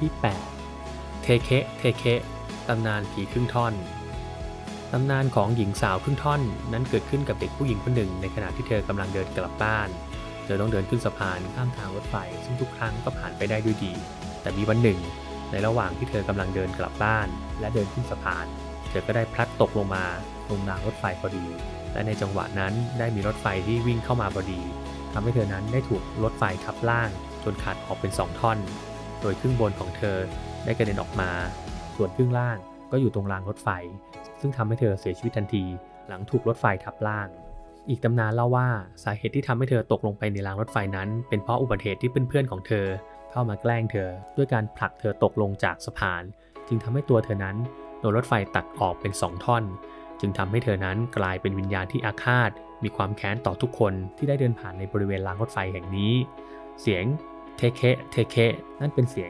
ที่ 8 เทเคเทเคตำนานผีครึ่งท่อน ตำนานของหญิงสาวครึ่งท่อนนั้นเกิดขึ้นกับเด็กผู้หญิงคนหนึ่ง ในขณะที่เธอกำลังเดินกลับบ้าน เธอต้องเดินขึ้นสะพานข้ามทางรถไฟ ซึ่งทุกครั้งก็ผ่านไปได้ด้วยดี แต่มีวันหนึ่ง ในระหว่างที่เธอกำลังเดินกลับบ้าน และเดินขึ้นสะพาน เธอก็ได้พลัดตกลงมาลงรางรถไฟพอดี และในจังหวะนั้นได้มีรถไฟที่วิ่งเข้ามาพอดีทำให้เธอนั้นได้ถูกรถไฟทับล่าง จนขาดออกเป็นสองท่อน โดยครึ่งบนของเธอได้กระเด็นออกมา ส่วนครึ่งล่างก็อยู่ตรงรางรถไฟ ซึ่งทำให้เธอเสียชีวิตทันที หลังถูกรถไฟทับล่าง อีกตำนานเล่าว่าสาเหตุที่ทำให้เธอตกลงไปในรางรถไฟนั้น เป็นเพราะอุบัติเหตุที่เพื่อนๆของเธอ เข้ามาแกล้งเธอ ด้วยการผลักเธอตกลงจากสะพาน จึงทำให้ตัวเธอนั้นโดนรถไฟตัดออกเป็น 2 ท่อน จึงทำให้เธอนั้นกลายเป็นวิญญาณที่อาฆาตมีความแค้นต่อทุกคนที่ได้เดินผ่านในบริเวณรางรถไฟแห่งนี้ เสียง เทเคเทเคนั่นเป็นเสียง